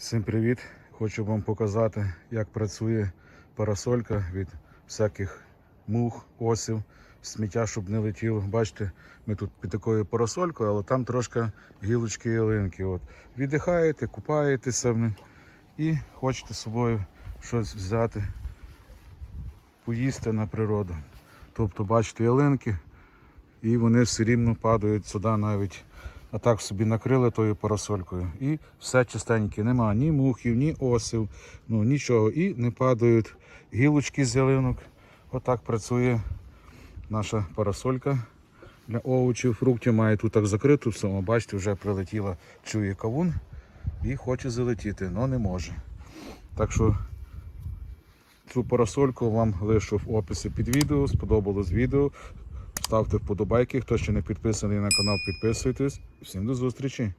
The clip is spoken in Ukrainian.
Всім привіт! Хочу вам показати, як працює парасолька від всяких мух, осів, сміття, щоб не летіло. Бачите, ми тут під такою парасолькою, але там трошки гілочки і ялинки. От. Віддихаєте, купаєтеся і хочете з собою щось взяти, поїсти на природу. Тобто, бачите, ялинки, і вони все рівно падають сюди навіть. А так собі накрили тою парасолькою. І все чистеньке. Нема ні мухів, ні осів, ну нічого. І не падають гілочки з ялинок. Отак працює наша парасолька для овочів, фруктів. Має тут так закриту все. Бачите, вже прилетіла, чує кавун і хоче залетіти, але не може. Так що цю парасольку вам лишу в описі під відео. Сподобалось відео. Ставте вподобайки. Хто ще не підписаний на канал, підписуйтесь. Всім до зустрічі!